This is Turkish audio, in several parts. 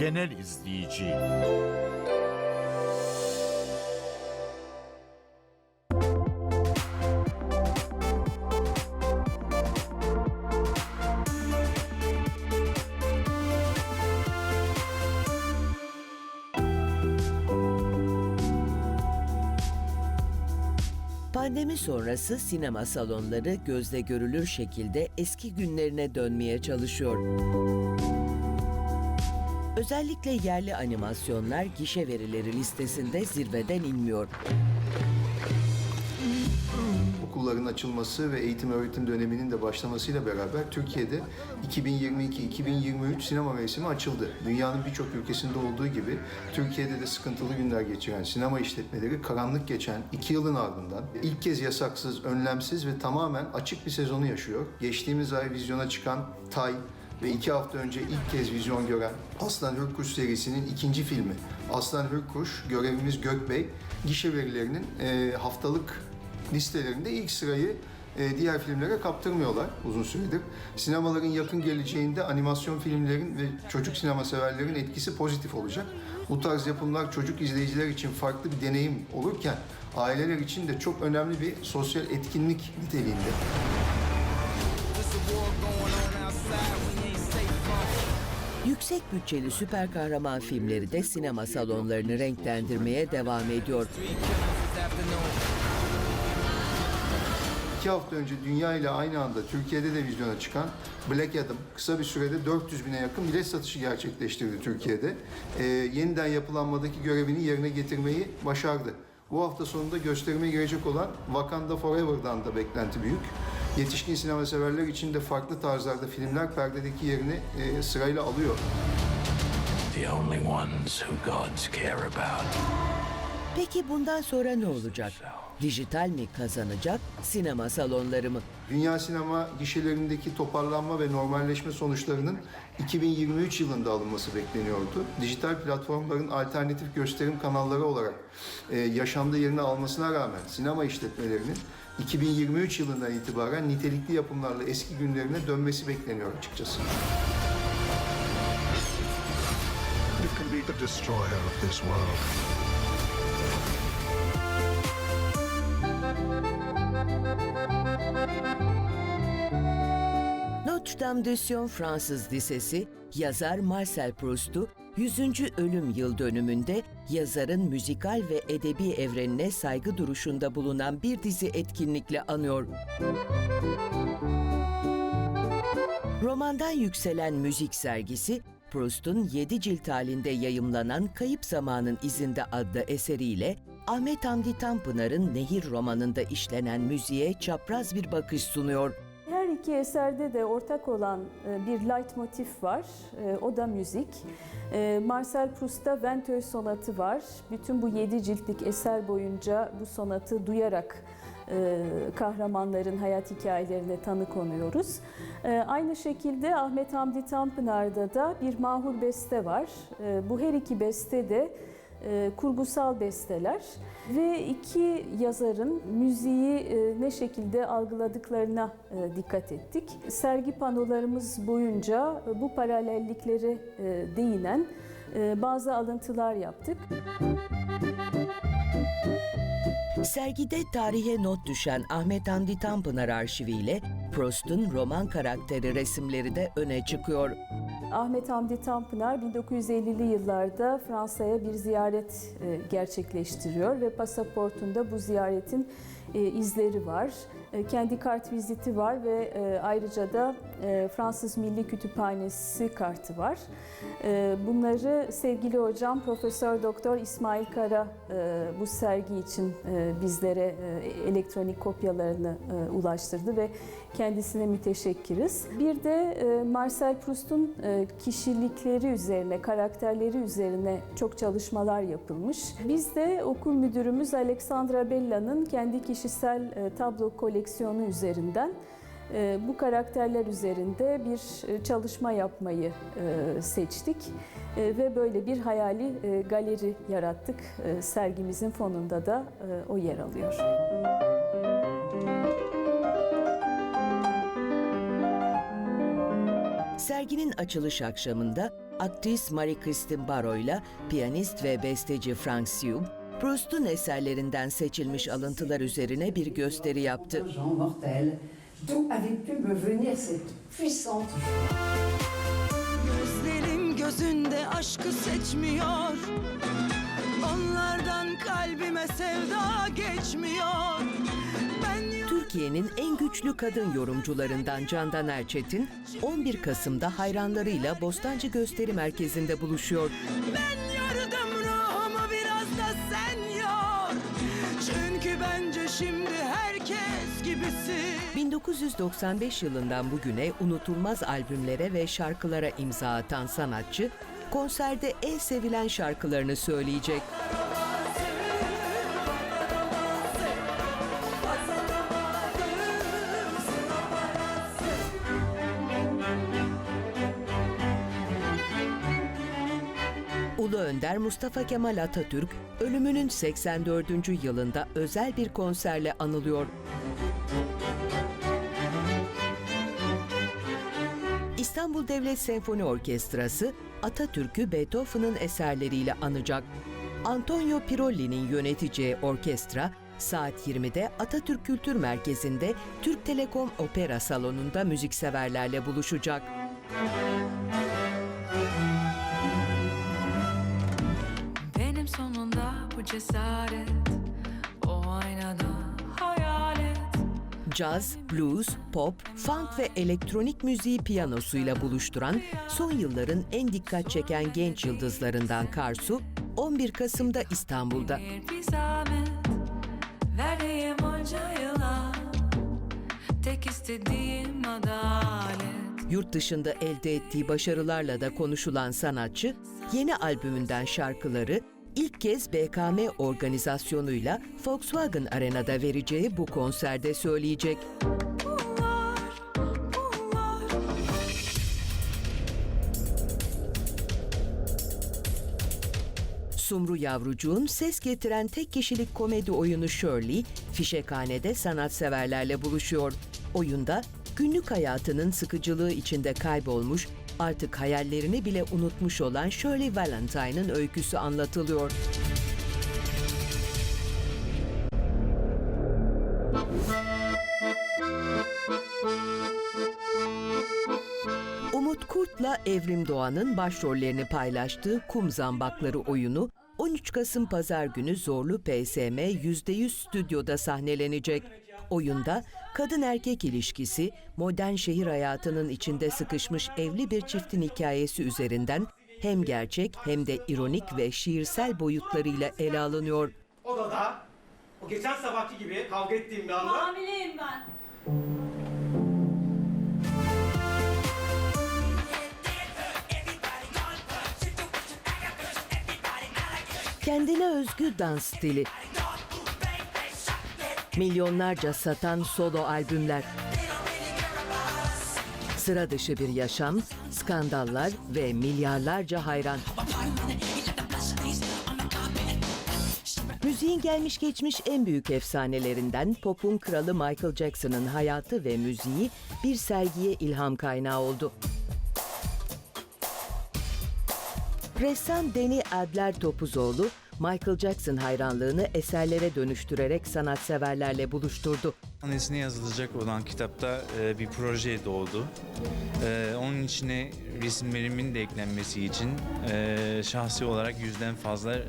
genel izleyici. Pandemi sonrası sinema salonları gözle görülür şekilde eski günlerine dönmeye çalışıyor. Özellikle yerli animasyonlar gişe verileri listesinde zirveden inmiyor. okulların açılması ve eğitim öğretim döneminin de başlamasıyla beraber Türkiye'de 2022-2023 sinema mevsimi açıldı. Dünyanın birçok ülkesinde olduğu gibi Türkiye'de de sıkıntılı günler geçiren sinema işletmeleri karanlık geçen iki yılın ardından ilk kez yasaksız, önlemsiz ve tamamen açık bir sezonu yaşıyor. Geçtiğimiz ay vizyona çıkan Tay ve iki hafta önce ilk kez vizyon gören Aslan Hürkuş serisinin ikinci filmi Aslan Hürkuş, görevimiz Gökbey, gişe verilerinin e, haftalık listelerinde ilk sırayı e, diğer filmlere kaptırmıyorlar uzun süredir. Sinemaların yakın geleceğinde animasyon filmlerin ve çocuk sinema severlerin etkisi pozitif olacak. Bu tarz yapımlar çocuk izleyiciler için farklı bir deneyim olurken aileler için de çok önemli bir sosyal etkinlik niteliğinde. Yüksek bütçeli süper kahraman filmleri de sinema salonlarını renklendirmeye devam ediyor. İki hafta önce dünya ile aynı anda Türkiye'de de vizyona çıkan Black Adam kısa bir sürede 400 bine yakın bilet satışı gerçekleştirdi Türkiye'de. Ee, yeniden yapılanmadaki görevini yerine getirmeyi başardı. Bu hafta sonunda gösterime girecek olan Wakanda Forever'dan da beklenti büyük. Yetişkin sinema severler için de farklı tarzlarda filmler perdedeki yerini e, sırayla alıyor. The only ones who gods care about. Peki bundan sonra ne olacak? Dijital mi kazanacak, sinema salonları mı? Dünya sinema gişelerindeki toparlanma ve normalleşme sonuçlarının 2023 yılında alınması bekleniyordu. Dijital platformların alternatif gösterim kanalları olarak e, yaşamda yerini almasına rağmen sinema işletmelerinin 2023 yılından itibaren nitelikli yapımlarla eski günlerine dönmesi bekleniyor açıkçası. You can be the destroyer of this world. Notre Dame de Sion Fransız Lisesi, yazar Marcel Proust'u 100. ölüm yıl dönümünde yazarın müzikal ve edebi evrenine saygı duruşunda bulunan bir dizi etkinlikle anıyor. Romandan yükselen müzik sergisi, Proust'un 7 cilt halinde yayımlanan Kayıp Zamanın İzinde adlı eseriyle Ahmet Hamdi Tanpınar'ın Nehir romanında işlenen müziğe çapraz bir bakış sunuyor. İki eserde de ortak olan e, bir leitmotif var. E, O da müzik. E, Marcel Proust'ta Venteux sonatı var. Bütün bu yedi ciltlik eser boyunca bu sonatı duyarak kahramanların hayat hikayelerine tanık oluyoruz. Aynı şekilde Ahmet Hamdi Tanpınar'da da bir mahur beste var. Bu her iki beste de e, kurgusal besteler ve iki yazarın müziği e, ne şekilde algıladıklarına e, dikkat ettik. Sergi panolarımız boyunca bu paralellikleri e, değinen bazı alıntılar yaptık. Sergide tarihe not düşen Ahmet Hamdi Tanpınar arşiviyle Proust'un roman karakteri resimleri de öne çıkıyor. Ahmet Hamdi Tanpınar 1950'li yıllarda Fransa'ya bir ziyaret e, gerçekleştiriyor ve pasaportunda bu ziyaretin e, izleri var. E, Kendi kart viziti var ve e, ayrıca da e, Fransız Milli Kütüphanesi kartı var. Bunları sevgili hocam Profesör Doktor İsmail Kara bu sergi için bizlere elektronik kopyalarını ulaştırdı ve kendisine müteşekkiriz. Bir de Marcel Proust'un kişilikleri üzerine, karakterleri üzerine çok çalışmalar yapılmış. Biz de okul müdürümüz Alexandra Bella'nın kendi kişisel tablo koleksiyonu üzerinden e, bu karakterler üzerinde bir e, çalışma yapmayı e, seçtik ve böyle bir hayali galeri yarattık. Sergimizin fonunda da o yer alıyor. Serginin açılış akşamında aktris Marie-Christine Barrault ile piyanist ve besteci Frank Sium, Proust'un eserlerinden seçilmiş alıntılar üzerine bir gösteri yaptı. Gözlerim gözünde aşkı seçmiyor Onlardan kalbime sevda geçmiyor Türkiye'nin en güçlü kadın yorumcularından Candan Erçetin, 11 Kasım'da hayranlarıyla Bostancı Gösteri Merkezi'nde buluşuyor. Ben 1995 yılından bugüne unutulmaz albümlere ve şarkılara imza atan sanatçı, konserde en sevilen şarkılarını söyleyecek. Ulu Önder Mustafa Kemal Atatürk ölümünün 84. yılında özel bir konserle anılıyor. İstanbul Devlet Senfoni Orkestrası Atatürk'ü Beethoven'ın eserleriyle anacak. Antonio Pirolli'nin yöneteceği orkestra saat 20'de Atatürk Kültür Merkezi'nde Türk Telekom Opera Salonu'nda müzikseverlerle buluşacak. Benim sonunda bu cesaret Caz, blues, pop, funk ve elektronik müziği piyanosuyla buluşturan son yılların en dikkat çeken genç yıldızlarından Karsu, 11 Kasım'da İstanbul'da. Yurt dışında elde ettiği başarılarla da konuşulan sanatçı, yeni albümünden şarkıları ilk kez BKM organizasyonuyla Volkswagen Arena'da vereceği bu konserde söyleyecek. Sumru Yavrucuğun ses getiren tek kişilik komedi oyunu Shirley, Fişekhane'de sanatseverlerle buluşuyor. Oyunda günlük hayatının sıkıcılığı içinde kaybolmuş, artık hayallerini bile unutmuş olan Shirley Valentine'ın öyküsü anlatılıyor. Umut Kurt'la Evrim Doğan'ın başrollerini paylaştığı Kum Zambakları oyunu 13 Kasım Pazar günü Zorlu PSM %100 stüdyoda sahnelenecek. Oyunda kadın erkek ilişkisi, modern şehir hayatının içinde sıkışmış evli bir çiftin hikayesi üzerinden hem gerçek hem de ironik ve şiirsel boyutlarıyla ele alınıyor. Odada o geçen sabahki gibi kavga ettiğim bir anda Hamileyim ben. Kendine özgü dans stili. Milyonlarca satan solo albümler. Sıra dışı bir yaşam, skandallar ve milyarlarca hayran. Müziğin gelmiş geçmiş en büyük efsanelerinden pop'un kralı Michael Jackson'ın hayatı ve müziği bir sergiye ilham kaynağı oldu. Ressam Deni Adler Topuzoğlu, Michael Jackson hayranlığını eserlere dönüştürerek sanatseverlerle buluşturdu. Annesine yazılacak olan kitapta e, bir proje doğdu. E, onun içine resimlerimin de eklenmesi için e, şahsi olarak yüzden fazla e,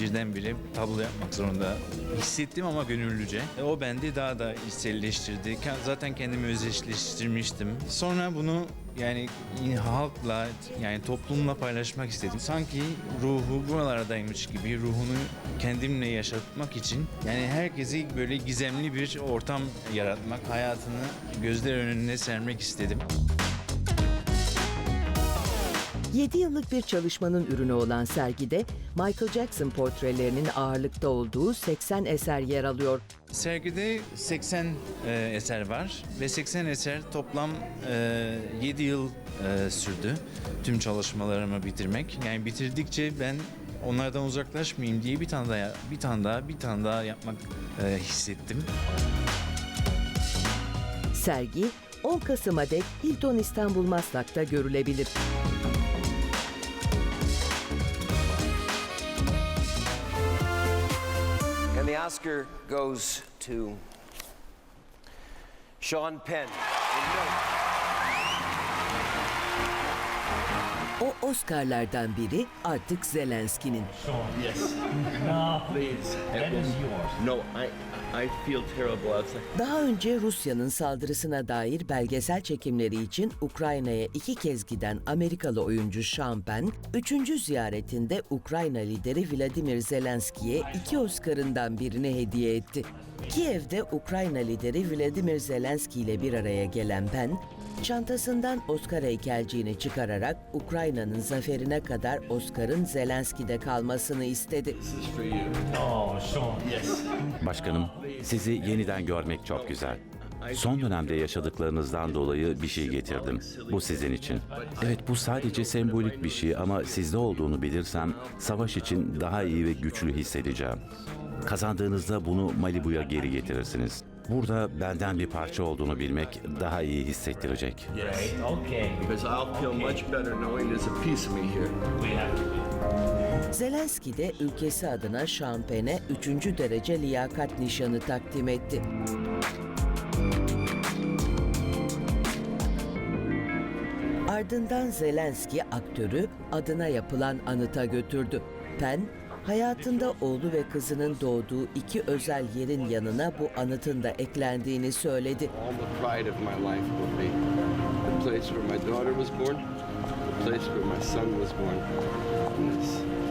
birdenbire tablo yapmak zorunda hissettim ama gönüllüce. E, o bende daha da içselleştirdi. Zaten kendimi özdeşleştirmiştim. Sonra bunu yani halkla yani toplumla paylaşmak istedim. Sanki ruhu buralardaymış gibi ruhunu kendimle yaşatmak için yani herkesi böyle gizemli bir ortam yaratmak, hayatını gözler önüne sermek istedim. 7 yıllık bir çalışmanın ürünü olan sergide Michael Jackson portrelerinin ağırlıkta olduğu 80 eser yer alıyor. Sergide 80 e, eser var ve 80 eser toplam e, 7 yıl e, sürdü tüm çalışmalarımı bitirmek. Yani bitirdikçe ben onlardan uzaklaşmayayım diye bir tane daha bir tane daha bir tane daha yapmak e, hissettim. Sergi 10 Kasım'a dek Hilton İstanbul Maslak'ta görülebilir. And the Oscar goes to Sean Penn. O Oscar'lardan biri artık Zelenski'nin. No, I I feel terrible outside. Daha önce Rusya'nın saldırısına dair belgesel çekimleri için Ukrayna'ya iki kez giden Amerikalı oyuncu Sean Penn, üçüncü ziyaretinde Ukrayna lideri Vladimir Zelenski'ye iki Oscar'ından birini hediye etti. Kiev'de Ukrayna lideri Vladimir Zelenski ile bir araya gelen Penn, çantasından Oscar heykelciğini çıkararak Ukrayna'nın zaferine kadar Oscar'ın Zelenski'de kalmasını istedi. Başkanım, sizi yeniden görmek çok güzel. Son dönemde yaşadıklarınızdan dolayı bir şey getirdim. Bu sizin için. Evet bu sadece sembolik bir şey ama sizde olduğunu bilirsem savaş için daha iyi ve güçlü hissedeceğim. Kazandığınızda bunu Malibu'ya geri getirirsiniz. Burada benden bir parça olduğunu bilmek daha iyi hissettirecek. Because I'll feel much better knowing there's a piece of me here. Zelenski de ülkesi adına Şampen'e 3. derece liyakat nişanı takdim etti. Ardından Zelenski aktörü adına yapılan anıta götürdü. Penn, hayatında oğlu ve kızının doğduğu iki özel yerin yanına bu anıtın da eklendiğini söyledi. Place where my daughter was born, the place where my son was born.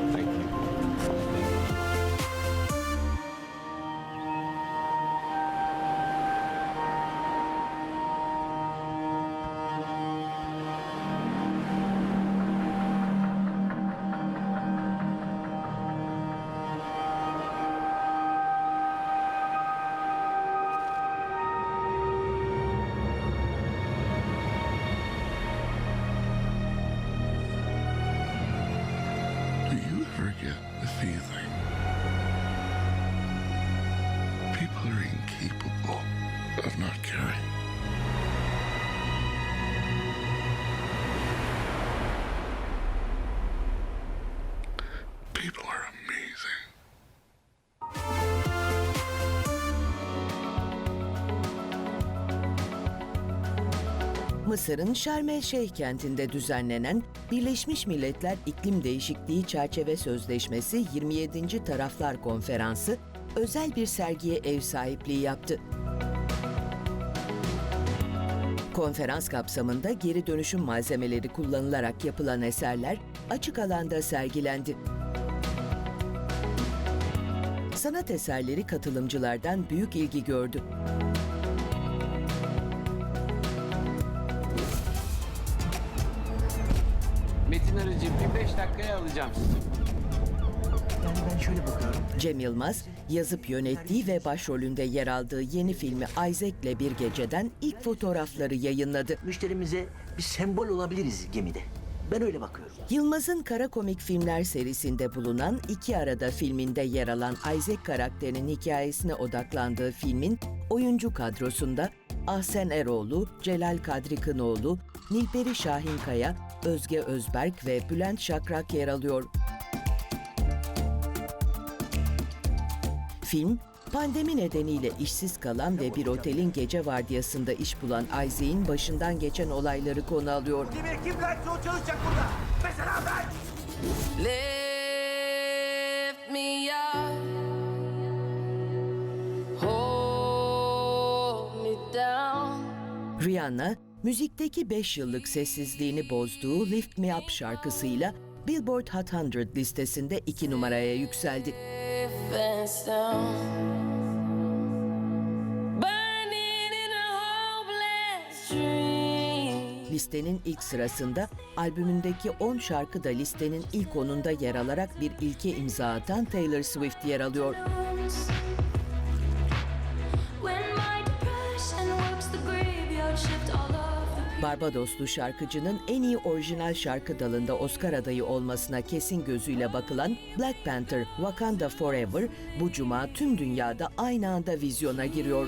Mısır'ın Şarm el Şeyh kentinde düzenlenen Birleşmiş Milletler İklim Değişikliği Çerçeve Sözleşmesi 27. Taraflar Konferansı özel bir sergiye ev sahipliği yaptı. Konferans kapsamında geri dönüşüm malzemeleri kullanılarak yapılan eserler açık alanda sergilendi. Sanat eserleri katılımcılardan büyük ilgi gördü. Metin Arıcı bir beş dakikaya alacağım sizi. Cem Yılmaz, yazıp yönettiği ve başrolünde yer aldığı yeni filmi Isaac'le Bir Geceden ilk fotoğrafları yayınladı. Müşterimize bir sembol olabiliriz gemide. Ben öyle bakıyorum. Yılmaz'ın kara komik filmler serisinde bulunan İki Arada filminde yer alan Isaac karakterinin hikayesine odaklandığı filmin oyuncu kadrosunda Ahsen Eroğlu, Celal Kadri Kınoğlu, Nilperi Şahinkaya, Özge Özberk ve Bülent Şakrak yer alıyor. Film, pandemi nedeniyle işsiz kalan ve bir otelin gece vardiyasında iş bulan Isaac'in başından geçen olayları konu alıyor. Kim garson çalışacak burada? Mesela ben. Lift me up, hold me down. Rihanna, müzikteki 5 yıllık sessizliğini bozduğu Lift Me Up şarkısıyla Billboard Hot 100 listesinde 2 numaraya yükseldi. Listenin ilk sırasında albümündeki 10 şarkı da listenin ilk 10'unda yer alarak bir ilke imza atan Taylor Swift yer alıyor. Barbadoslu şarkıcının en iyi orijinal şarkı dalında Oscar adayı olmasına kesin gözüyle bakılan Black Panther Wakanda Forever bu cuma tüm dünyada aynı anda vizyona giriyor.